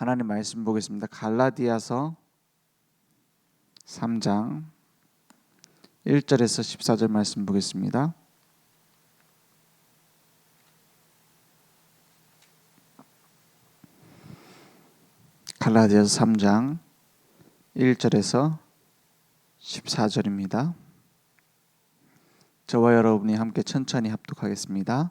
하나님 말씀 보겠습니다. 갈라디아서 3장 1절에서 14절 말씀 보겠습니다. 갈라디아서 3장 1절에서 14절입니다. 저와 여러분이 함께 천천히 합독하겠습니다.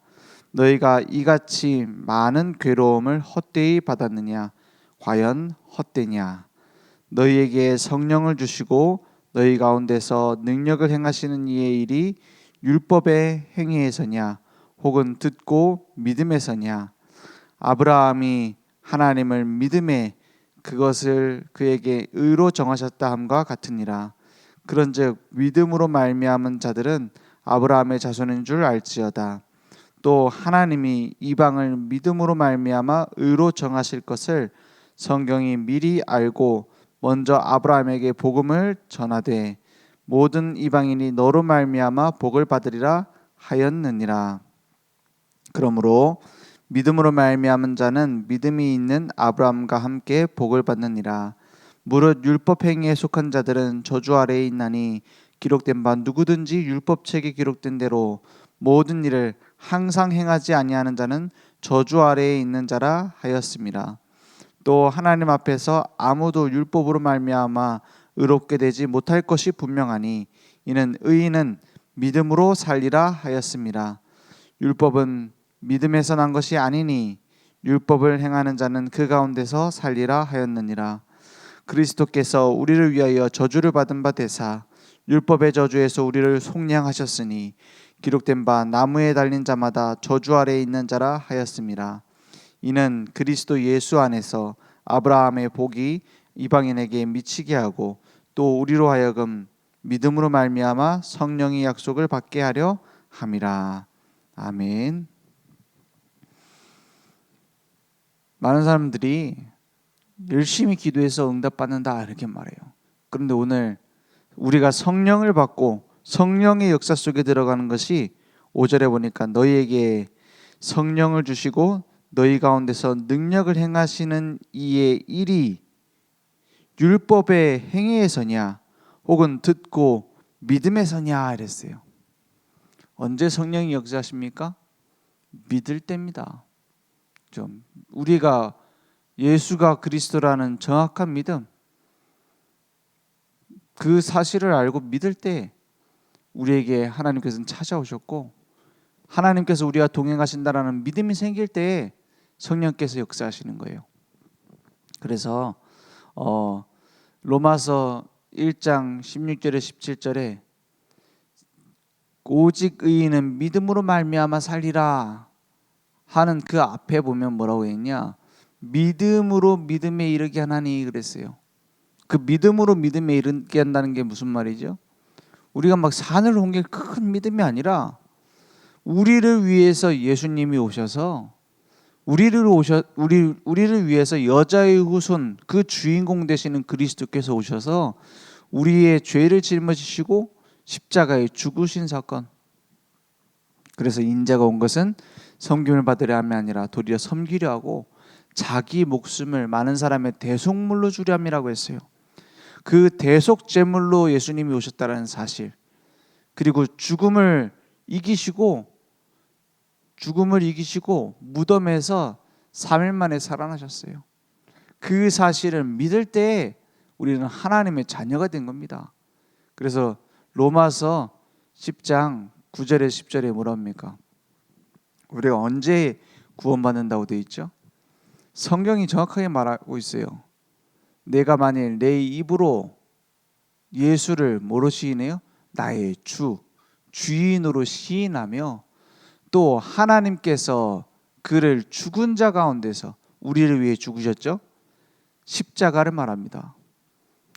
너희가 이같이 많은 괴로움을 헛되이 받았느냐? 과연 헛되냐? 너희에게 성령을 주시고 너희 가운데서 능력을 행하시는 이의 일이 율법의 행위에서냐? 혹은 듣고 믿음에서냐? 아브라함이 하나님을 믿음에 그것을 그에게 의로 정하셨다 함과 같으니라. 그런즉 믿음으로 말미암은 자들은 아브라함의 자손인 줄 알지어다 또 하나님이 이방을 믿음으로 말미암아 의로 정하실 것을 성경이 미리 알고 먼저 아브라함에게 복음을 전하되 모든 이방인이 너로 말미암아 복을 받으리라 하였느니라. 그러므로 믿음으로 말미암은 자는 믿음이 있는 아브라함과 함께 복을 받느니라. 무릇 율법 행위에 속한 자들은 저주 아래에 있나니 기록된 바 누구든지 율법책에 기록된 대로 모든 일을 항상 행하지 아니하는 자는 저주 아래에 있는 자라 하였습니다. 또 하나님 앞에서 아무도 율법으로 말미암아 의롭게 되지 못할 것이 분명하니 이는 의인은 믿음으로 살리라 하였습니다. 율법은 믿음에서 난 것이 아니니 율법을 행하는 자는 그 가운데서 살리라 하였느니라. 그리스도께서 우리를 위하여 저주를 받은 바 되사 율법의 저주에서 우리를 속량하셨으니 기록된 바 나무에 달린 자마다 저주 아래에 있는 자라 하였습니다. 이는 그리스도 예수 안에서 아브라함의 복이 이방인에게 미치게 하고 또 우리로 하여금 믿음으로 말미암아 성령의 약속을 받게 하려 함이라. 아멘. 많은 사람들이 열심히 기도해서 응답받는다 이렇게 말해요. 그런데 오늘 우리가 성령을 받고 성령의 역사 속에 들어가는 것이 5절에 보니까 너희에게 성령을 주시고 너희 가운데서 능력을 행하시는 이의 일이 율법의 행위에서냐 혹은 듣고 믿음에서냐 이랬어요. 언제 성령이 역사하십니까? 믿을 때입니다. 좀 우리가 예수가 그리스도라는 정확한 믿음 그 사실을 알고 믿을 때 우리에게 하나님께서는 찾아오셨고 하나님께서 우리와 동행하신다라는 믿음이 생길 때 성령께서 역사하시는 거예요. 그래서 어, 로마서 1장 16절에 17절에 오직 의인은 믿음으로 말미암아 살리라 하는 그 앞에 보면 뭐라고 했냐? 믿음으로 믿음에 이르게 하나니 그랬어요. 그 믿음으로 믿음에 이르게 한다는 게 무슨 말이죠? 우리가 막 산을 옮길 큰 믿음이 아니라 우리를 위해서 예수님이 오셔서 우리를 오셔 우리 우리를 위해서 여자의 후손 그 주인공 되시는 그리스도께서 오셔서 우리의 죄를 짊어지시고 십자가에 죽으신 사건. 그래서 인자가 온 것은 섬김을 받으려 함이 아니라 도리어 섬기려 하고 자기 목숨을 많은 사람의 대속물로 주려 함이라고 했어요. 그 대속 제물로 예수님이 오셨다라는 사실. 그리고 죽음을 이기시고 죽음을 이기시고 무덤에서 3일 만에 살아나셨어요. 그 사실을 믿을 때 우리는 하나님의 자녀가 된 겁니다. 그래서 로마서 10장 9절에 10절에 뭐라 합니까? 우리가 언제 구원받는다고 되어 있죠? 성경이 정확하게 말하고 있어요. 내가 만일 내 입으로 예수를 시인해요? 나의 주, 주인으로 시인하며 또 하나님께서 그를 죽은 자 가운데서 우리를 위해 죽으셨죠. 십자가를 말합니다.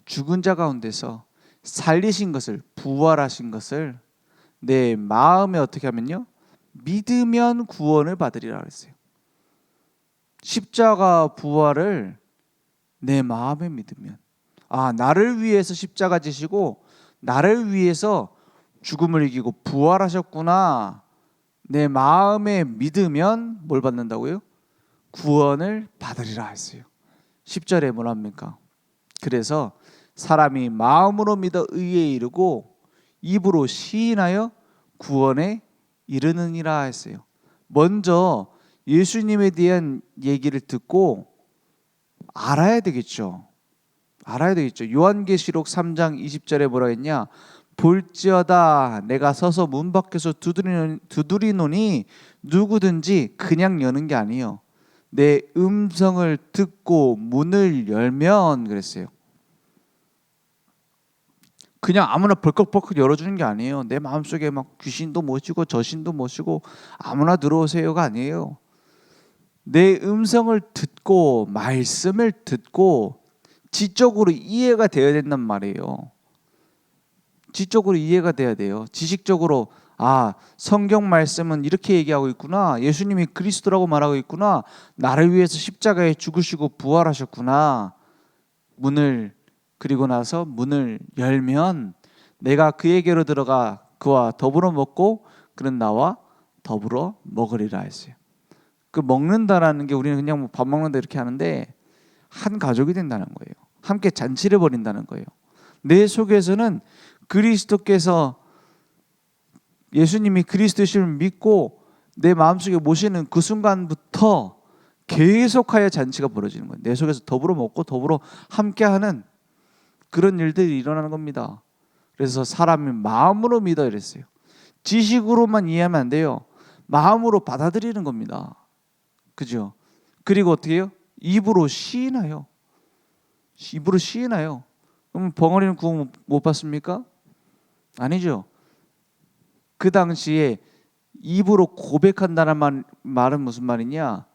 죽은 자 가운데서 살리신 것을 부활하신 것을 내 마음에 어떻게 하면요? 믿으면 구원을 받으리라 그랬어요. 십자가 부활을 내 마음에 믿으면 아 나를 위해서 십자가 지시고 나를 위해서 죽음을 이기고 부활하셨구나 내 마음에 믿으면 뭘 받는다고요? 구원을 받으리라 했어요. 10절에 뭐랍니까? 그래서 사람이 마음으로 믿어 의에 이르고 입으로 시인하여 구원에 이르느니라 했어요. 먼저 예수님에 대한 얘기를 듣고 알아야 되겠죠. 알아야 되겠죠. 요한계시록 3장 20절에 뭐라 했냐? 볼지어다 내가 서서 문 밖에서 두드리노, 두드리노니 누구든지 그냥 여는 게 아니요. 내 음성을 듣고 문을 열면 그랬어요. 그냥 아무나 벌컥벌컥 열어주는 게 아니에요. 내 마음속에 막 귀신도 모시고 저신도 모시고 아무나 들어오세요가 아니에요. 내 음성을 듣고 말씀을 듣고 지적으로 이해가 되어야 된단 말이에요. 지적으로 이해가 돼야 돼요. 지식적으로 아 성경 말씀은 이렇게 얘기하고 있구나. 예수님이 그리스도라고 말하고 있구나. 나를 위해서 십자가에 죽으시고 부활하셨구나. 문을 그리고 나서 문을 열면 내가 그에게로 들어가 그와 더불어 먹고 그는 나와 더불어 먹으리라 했어요. 그 먹는다라는 게 우리는 그냥 뭐밥 먹는다 이렇게 하는데 한 가족이 된다는 거예요. 함께 잔치를 벌인다는 거예요. 내 속에서는 그리스도께서 예수님이 그리스도심을 믿고 내 마음속에 모시는 그 순간부터 계속하여 잔치가 벌어지는 거예요. 내 속에서 더불어 먹고 더불어 함께하는 그런 일들이 일어나는 겁니다. 그래서 사람이 마음으로 믿어 이랬어요. 지식으로만 이해하면 안 돼요. 마음으로 받아들이는 겁니다. 그죠? 그리고 어떻게 해요? 입으로 시인하여. 입으로 시인하여. 그럼 벙어리는 구원 못 받습니까? 아니죠. 그 당시에 입으로 고백한다는 말, 말은 무슨 말이냐?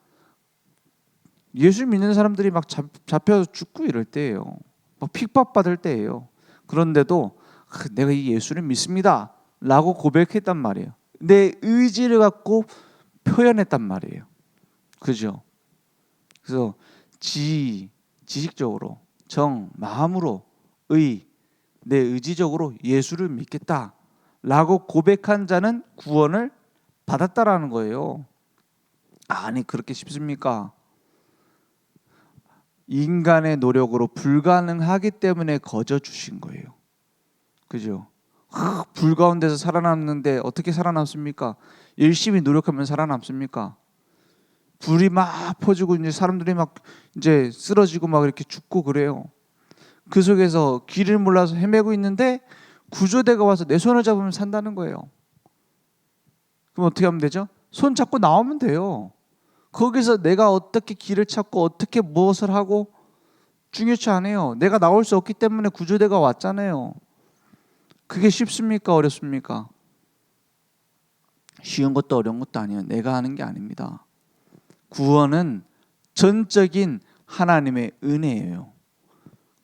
예수 믿는 사람들이 막 잡, 잡혀 죽고 이럴 때예요. 막 핍박받을 때예요. 그런데도 아, 내가 이 예수를 믿습니다. 라고 고백했단 말이에요. 내 의지를 갖고 표현했단 말이에요. 그죠? 그래서 지, 지식적으로, 정, 마음으로, 의, 내 의지적으로 예수를 믿겠다. 라고 고백한 자는 구원을 받았다라는 거예요. 아니, 그렇게 쉽습니까? 인간의 노력으로 불가능하기 때문에 거저 주신 거예요. 그죠? 아, 불 가운데서 살아남는데 어떻게 살아남습니까? 열심히 노력하면 살아남습니까? 불이 막 퍼지고 이제 사람들이 막 이제 쓰러지고 막 이렇게 죽고 그래요. 그 속에서 길을 몰라서 헤매고 있는데 구조대가 와서 내 손을 잡으면 산다는 거예요. 그럼 어떻게 하면 되죠? 손 잡고 나오면 돼요. 거기서 내가 어떻게 길을 찾고 어떻게 무엇을 하고 중요치 않아요. 내가 나올 수 없기 때문에 구조대가 왔잖아요. 그게 쉽습니까? 어렵습니까? 쉬운 것도 어려운 것도 아니에요. 내가 하는 게 아닙니다. 구원은 전적인 하나님의 은혜예요.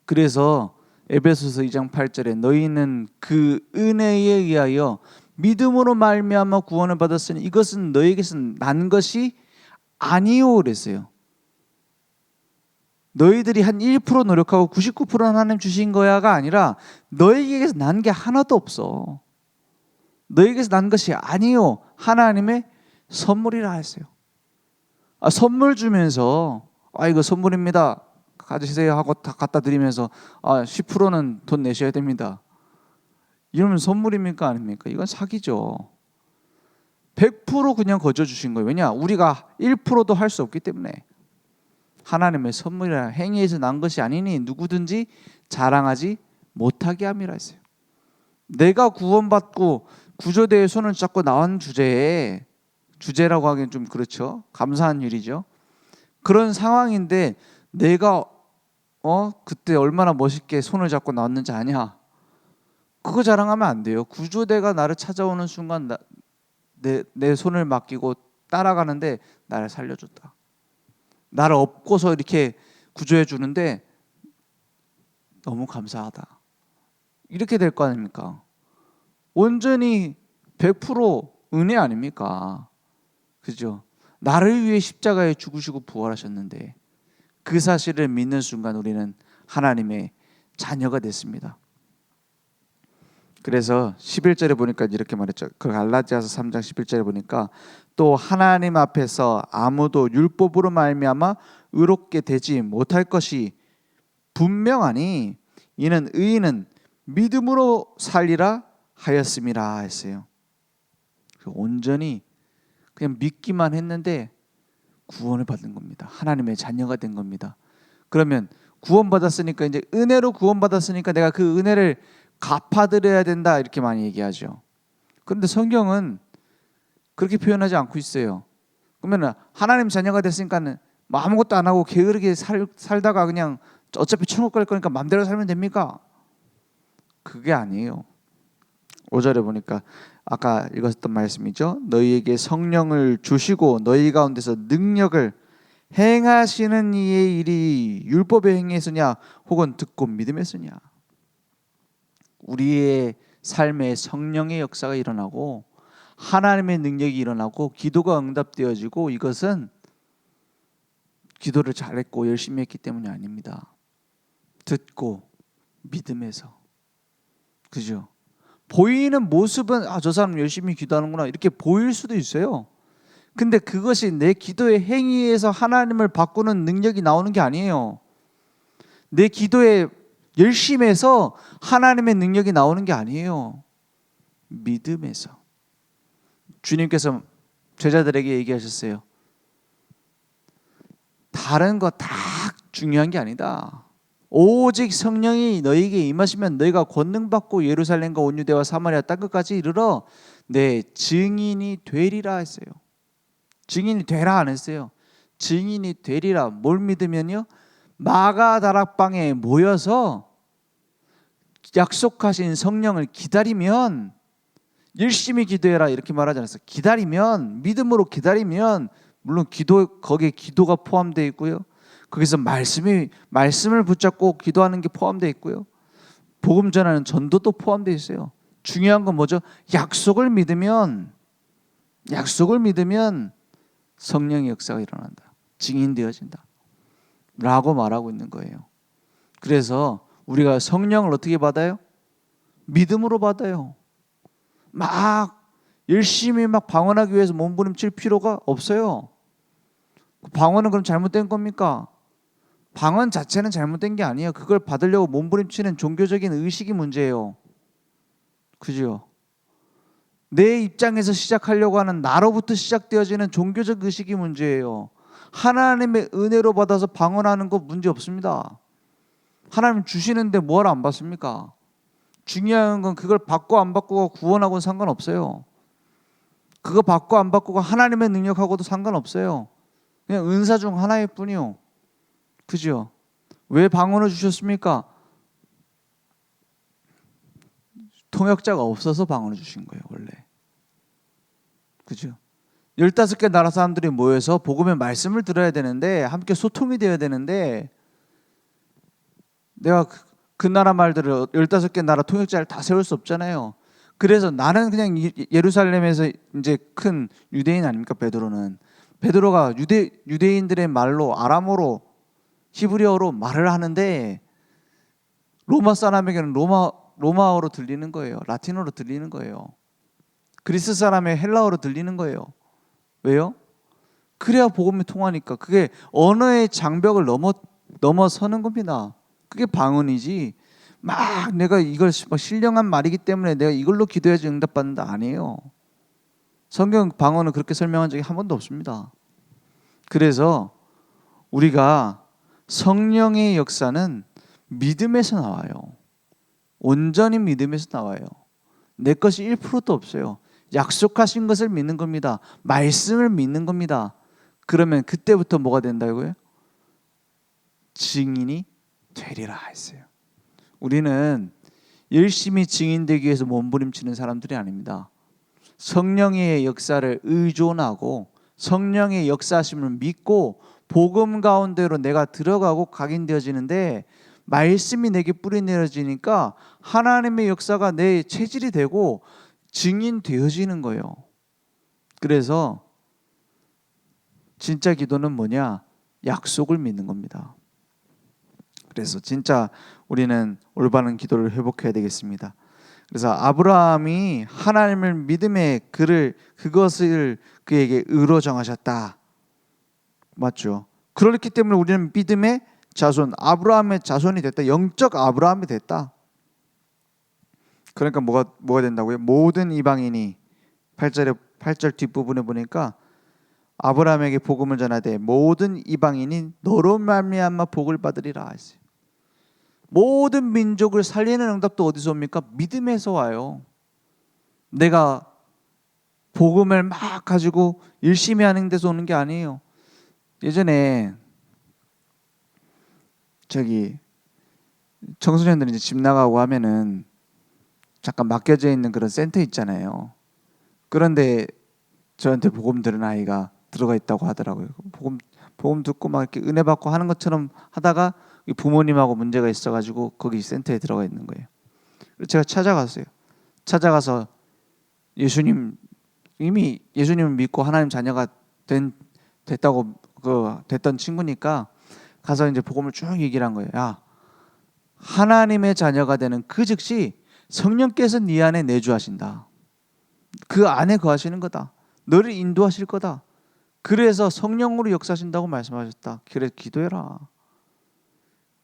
그래서 에베소서 2장 8절에 너희는 그 은혜에 의하여 믿음으로 말미암아 구원을 받았으니 이것은 너에게서 난 것이 아니요 그랬어요. 너희들이 한 1% 노력하고 99%는 하나님 주신 거야가 아니라 너에게서 난 게 하나도 없어. 너에게서 난 것이 아니요 하나님의 선물이라 했어요. 아, 선물 주면서 아 이거 선물입니다. 가지세요 하고 다 갖다 드리면서 아 10%는 돈 내셔야 됩니다. 이러면 선물입니까 아닙니까? 이건 사기죠. 100% 그냥 거저 주신 거예요. 왜냐? 우리가 1%도 할 수 없기 때문에 하나님의 선물이라 행위에서 난 것이 아니니 누구든지 자랑하지 못하게 함이라 했어요. 내가 구원받고 구조대의 손을 잡고 나온 주제에 주제라고 하기엔 좀 그렇죠. 감사한 일이죠. 그런 상황인데 내가 어 그때 얼마나 멋있게 손을 잡고 나왔는지 아냐? 그거 자랑하면 안 돼요. 구조대가 나를 찾아오는 순간 나, 내, 내 손을 맡기고 따라가는데 나를 살려줬다. 나를 업고서 이렇게 구조해 주는데 너무 감사하다. 이렇게 될 거 아닙니까? 온전히 100% 은혜 아닙니까? 그죠? 나를 위해 십자가에 죽으시고 부활하셨는데 그 사실을 믿는 순간 우리는 하나님의 자녀가 됐습니다. 그래서 11절에 보니까 이렇게 말했죠. 그 갈라디아서 3장 11절에 보니까 또 하나님 앞에서 아무도 율법으로 말미암아 의롭게 되지 못할 것이 분명하니 이는 의인은 믿음으로 살리라 하였음이라 했어요. 그 온전히 그냥 믿기만 했는데 구원을 받은 겁니다. 하나님의 자녀가 된 겁니다. 그러면 구원 받았으니까 이제 은혜로 구원 받았으니까 내가 그 은혜를 갚아드려야 된다 이렇게 많이 얘기하죠. 그런데 성경은 그렇게 표현하지 않고 있어요. 그러면 하나님 자녀가 됐으니까는 뭐 아무것도 안 하고 게으르게 살, 살다가 그냥 어차피 천국 갈 거니까 마음대로 살면 됩니까? 그게 아니에요. 5절에 보니까 아까 읽었던 말씀이죠. 너희에게 성령을 주시고 너희 가운데서 능력을 행하시는 이의 일이 율법의 행위에서냐 혹은 듣고 믿음에서냐. 우리의 삶에 성령의 역사가 일어나고 하나님의 능력이 일어나고 기도가 응답되어지고 이것은 기도를 잘했고 열심히 했기 때문이 아닙니다. 듣고 믿음에서 그죠? 보이는 모습은 아 저 사람 열심히 기도하는구나 이렇게 보일 수도 있어요. 근데 그것이 내 기도의 행위에서 하나님을 바꾸는 능력이 나오는 게 아니에요. 내 기도의 열심에서 하나님의 능력이 나오는 게 아니에요. 믿음에서. 주님께서 제자들에게 얘기하셨어요. 다른 거 다 중요한 게 아니다. 오직 성령이 너희에게 임하시면 너희가 권능 받고 예루살렘과 온 유대와 사마리아 땅 끝까지 이르러 내 증인이 되리라 했어요. 증인이 되라 안 했어요. 증인이 되리라 뭘 믿으면요 마가 다락방에 모여서 약속하신 성령을 기다리면 열심히 기도해라 이렇게 말하지 않았어요. 기다리면 믿음으로 기다리면 물론 기도 거기에 기도가 포함되어 있고요. 거기서 말씀이 말씀을 붙잡고 기도하는 게 포함되어 있고요. 복음 전하는 전도도 포함되어 있어요. 중요한 건 뭐죠? 약속을 믿으면 약속을 믿으면 성령의 역사가 일어난다. 증인되어진다. 라고 말하고 있는 거예요. 그래서 우리가 성령을 어떻게 받아요? 믿음으로 받아요. 막 열심히 막 방언하기 위해서 몸부림칠 필요가 없어요. 방언은 그럼 잘못된 겁니까? 방언 자체는 잘못된 게 아니에요. 그걸 받으려고 몸부림치는 종교적인 의식이 문제예요. 그죠? 내 입장에서 시작하려고 하는 나로부터 시작되어지는 종교적 의식이 문제예요. 하나님의 은혜로 받아서 방언하는 거 문제 없습니다. 하나님 주시는데 뭘 안 받습니까? 중요한 건 그걸 받고 안 받고 구원하고는 상관없어요. 그거 받고 안 받고가 하나님의 능력하고도 상관없어요. 그냥 은사 중 하나일 뿐이요. 그죠? 왜 방언을 주셨습니까? 통역자가 없어서 방언을 주신 거예요, 원래. 그죠? 15개 나라 사람들이 모여서 복음의 말씀을 들어야 되는데 함께 소통이 되어야 되는데 내가 그, 그 나라 말들을 15개 나라 통역자를 다 세울 수 없잖아요. 그래서 나는 그냥 예루살렘에서 이제 큰 유대인 아닙니까 베드로는 베드로가 유대 유대인들의 말로 아람어로 히브리어로 말을 하는데 로마 사람에게는 로마 로마어로 들리는 거예요. 라틴어로 들리는 거예요. 그리스 사람의 헬라어로 들리는 거예요. 왜요? 그래야 복음이 통하니까 그게 언어의 장벽을 넘어 넘어서는 겁니다. 그게 방언이지. 막 내가 이걸 신령한 말이기 때문에 내가 이걸로 기도해야지 응답받는다 아니에요. 성경 방언은 그렇게 설명한 적이 한 번도 없습니다. 그래서 우리가 성령의 역사는 믿음에서 나와요. 온전히 믿음에서 나와요. 내 것이 1%도 없어요. 약속하신 것을 믿는 겁니다. 말씀을 믿는 겁니다. 그러면 그때부터 뭐가 된다고요? 증인이 되리라 했어요. 우리는 열심히 증인되기 위해서 몸부림치는 사람들이 아닙니다. 성령의 역사를 의존하고 성령의 역사심을 믿고 복음 가운데로 내가 들어가고 각인되어지는데 말씀이 내게 뿌리 내려지니까 하나님의 역사가 내 체질이 되고 증인되어지는 거예요. 그래서 진짜 기도는 뭐냐? 약속을 믿는 겁니다. 그래서 진짜 우리는 올바른 기도를 회복해야 되겠습니다. 그래서 아브라함이 하나님을 믿음의 그를 그것을 그에게 의로 정하셨다. 맞죠? 그렇기 때문에 우리는 믿음의 자손, 아브라함의 자손이 됐다. 영적 아브라함이 됐다. 그러니까 뭐가 뭐가 된다고요? 모든 이방인이 8절에 8절 뒷부분에 보니까 아브라함에게 복음을 전하되 모든 이방인이 너로 말미암아 복을 받으리라 했어요. 모든 민족을 살리는 응답도 어디서 옵니까? 믿음에서 와요. 내가 복음을 막 가지고 열심히 하는 데서 오는 게 아니에요. 예전에 저기 청소년들이 이제 집 나가고 하면은 잠깐 맡겨져 있는 그런 센터 있잖아요. 그런데 저한테 복음 들은 아이가 들어가 있다고 하더라고요. 복음 복음 듣고 막 이렇게 은혜 받고 하는 것처럼 하다가 이 부모님하고 문제가 있어가지고 거기 센터에 들어가 있는 거예요. 그래서 제가 찾아갔어요. 찾아가서 예수님 이미 예수님을 믿고 하나님 자녀가 된 됐다고 그 됐던 친구니까 가서 이제 복음을 쭉 얘기를 한 거예요. 야 하나님의 자녀가 되는 그 즉시 성령께서 네 안에 내주하신다. 그 안에 거하시는 거다. 너를 인도하실 거다. 그래서 성령으로 역사하신다고 말씀하셨다. 그래 기도해라.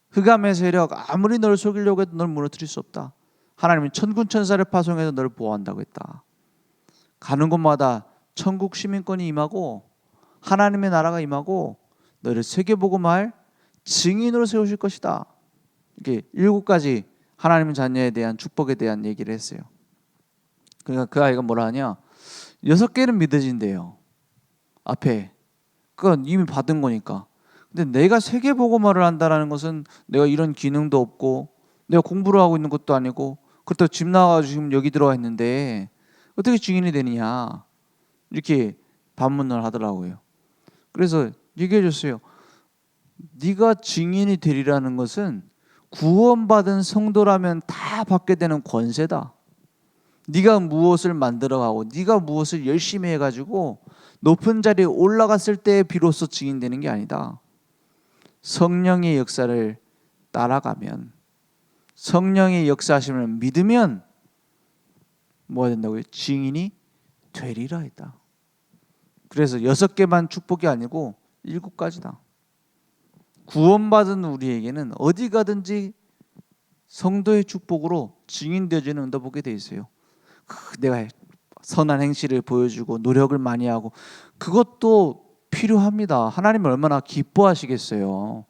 흑암의 세력 아무리 너를 속이려고 해도 널 무너뜨릴 수 없다. 하나님은 천군 천사를 파송해서 너를 보호한다고 했다. 가는 곳마다 천국 시민권이 임하고 하나님의 나라가 임하고 너를 세계 복음할 증인으로 세우실 것이다. 이게 일곱 가지 하나님 자녀에 대한 축복에 대한 얘기를 했어요. 그러니까 그 아이가 뭐라 하냐? 여섯 개는 믿어진대요. 앞에 그건 이미 받은 거니까. 근데 내가 세계 복음화를 한다라는 것은 내가 이런 기능도 없고 내가 공부를 하고 있는 것도 아니고 그렇다고 집 나와 지금 여기 들어와 있는데 어떻게 증인이 되느냐 이렇게 반문을 하더라고요. 그래서 얘기해 줬어요. 네가 증인이 되리라는 것은 구원받은 성도라면 다 받게 되는 권세다. 네가 무엇을 만들어 가고 네가 무엇을 열심히 해 가지고 높은 자리에 올라갔을 때 비로소 증인되는 게 아니다. 성령의 역사를 따라가면 성령의 역사하심을 믿으면 뭐가 된다고요? 증인이 되리라 했다. 그래서 여섯 개만 축복이 아니고 일곱 가지다. 구원받은 우리에게는 어디 가든지 성도의 축복으로 증인되어지는 응답보게 돼 있어요. 그 내가 선한 행실을 보여주고 노력을 많이 하고 그것도 필요합니다. 하나님 얼마나 기뻐하시겠어요.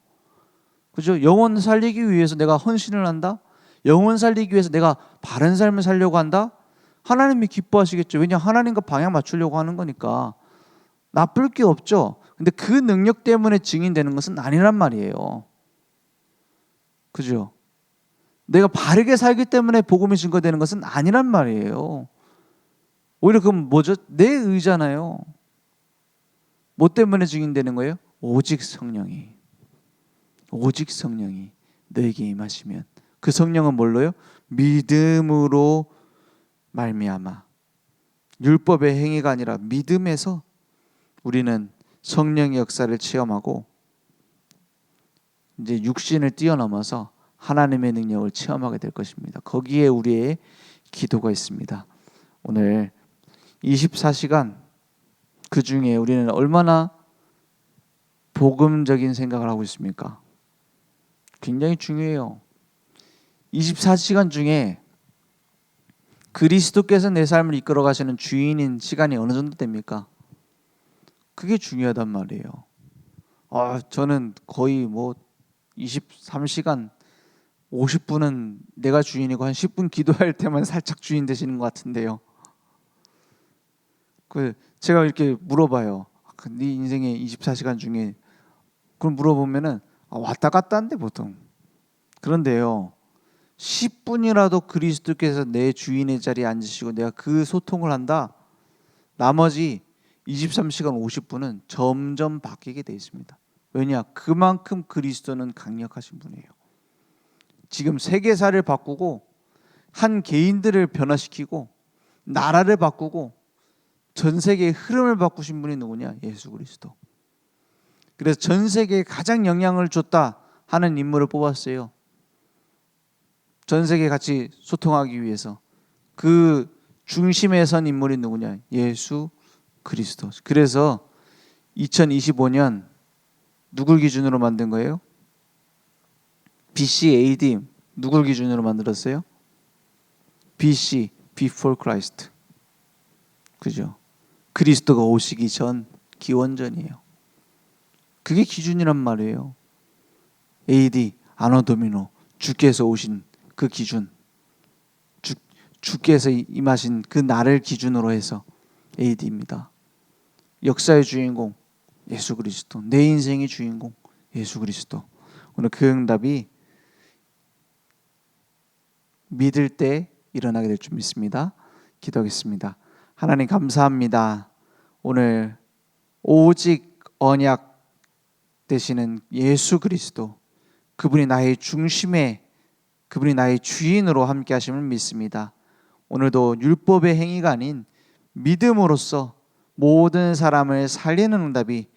그죠? 영혼 살리기 위해서 내가 헌신을 한다? 영혼 살리기 위해서 내가 바른 삶을 살려고 한다? 하나님이 기뻐하시겠죠. 왜냐 하나님과 방향 맞추려고 하는 거니까 나쁠 게 없죠. 근데 그 능력 때문에 증인되는 것은 아니란 말이에요. 그죠? 내가 바르게 살기 때문에 복음이 증거되는 것은 아니란 말이에요. 오히려 그건 뭐죠? 내 의잖아요. 뭐 때문에 증인되는 거예요? 오직 성령이. 오직 성령이 너에게 임하시면 그 성령은 뭘로요? 믿음으로 말미암아. 율법의 행위가 아니라 믿음에서 우리는 성령의 역사를 체험하고 이제 육신을 뛰어넘어서 하나님의 능력을 체험하게 될 것입니다. 거기에 우리의 기도가 있습니다. 오늘 24시간 그 중에 우리는 얼마나 복음적인 생각을 하고 있습니까? 굉장히 중요해요. 24시간 중에 그리스도께서 내 삶을 이끌어 가시는 주인인 시간이 어느 정도 됩니까? 그게 중요하단 말이에요. 아, 저는 거의 뭐 23시간 50분은 내가 주인이고 한 10분 기도할 때만 살짝 주인 되시는 것 같은데요. 그 제가 이렇게 물어봐요. 그네 인생의 24시간 중에 그럼 물어보면은 아, 왔다 갔다 한대 보통. 그런데요. 10분이라도 그리스도께서 내 주인의 자리에 앉으시고 내가 그 소통을 한다. 나머지 23시간 50분은 점점 바뀌게 돼 있습니다. 왜냐? 그만큼 그리스도는 강력하신 분이에요. 지금 세계사를 바꾸고 한 개인들을 변화시키고 나라를 바꾸고 전 세계의 흐름을 바꾸신 분이 누구냐? 예수 그리스도. 그래서 전 세계에 가장 영향을 줬다 하는 인물을 뽑았어요. 전 세계 같이 소통하기 위해서 그 중심에 선 인물이 누구냐? 예수 그리스도. 그래서 2025년 누굴 기준으로 만든 거예요? BC AD 누굴 기준으로 만들었어요? BC Before Christ. 그죠? 그리스도가 오시기 전 기원전이에요. 그게 기준이란 말이에요. AD 아노 도미노 주께서 오신 그 기준. 주, 주께서 임하신 그 날을 기준으로 해서 AD입니다. 역사의 주인공 예수 그리스도. 내 인생의 주인공 예수 그리스도. 오늘 그 응답이 믿을 때 일어나게 될 줄 믿습니다. 기도하겠습니다. 하나님 감사합니다. 오늘 오직 언약 되시는 예수 그리스도 그분이 나의 중심에 그분이 나의 주인으로 함께 하심을 믿습니다. 오늘도 율법의 행위가 아닌 믿음으로써 모든 사람을 살리는 응답이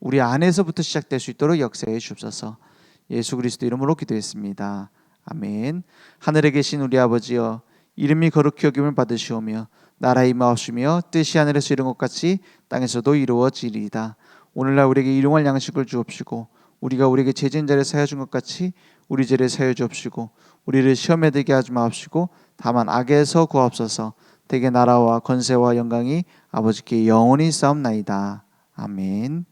우리 안에서부터 시작될 수 있도록 역사해 주옵소서. 예수 그리스도 이름으로 기도했습니다. 아멘. 하늘에 계신 우리 아버지여 이름이 거룩히 여김을 받으시오며 나라 임하옵시며 뜻이 하늘에서 이룬 것 같이 땅에서도 이루어지리이다. 오늘날 우리에게 일용할 양식을 주옵시고 우리가 우리에게 죄진 자를 사여 준 것 같이 우리 죄를 사여 주옵시고 우리를 시험에 들게 하지 마옵시고 다만 악에서 구하옵소서. 대개 나라와 건세와 영광이 아버지께 영원히 싸움나이다. 아멘.